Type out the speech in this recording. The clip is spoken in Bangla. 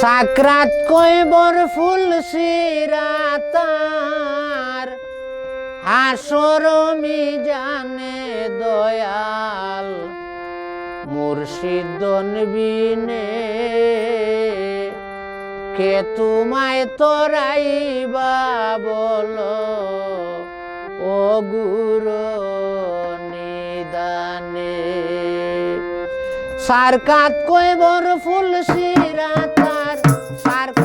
সাকরাত কইবর ফুল সিরাতার হাসর জানে দয়াল মুর্শিদ বিনে কে তোমায় তরাইবা বলো, ও গুরু নিদানে। সারকাত কইবর ফুল সিরাতা Claro